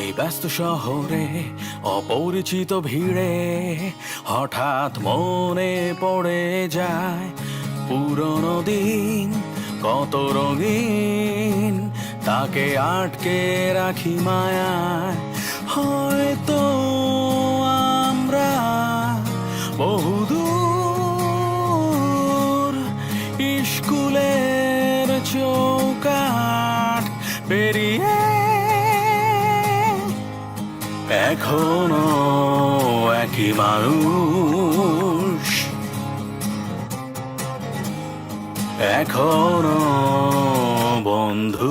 এই ব্যস্ত শহরে অপরিচিত ভিড়ে হঠাৎ মনে পড়ে যায়, পুরনো দিন কত রঙিন, তাকে আটকে রাখি মায়ায়। হয়তো আমরা বহুদূর স্কুলের চৌকাঠ পেরিয়ে এখনও একই মানুষ। এখনও বন্ধু।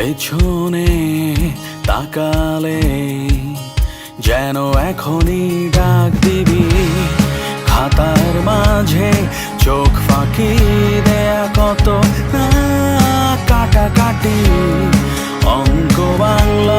পেছনে তাকালে যেন এখনই ডাক দিবি। খাতার মাঝে চোখ ফাঁকি দেয়া কত কাটা কাটি অঙ্ক বাংলা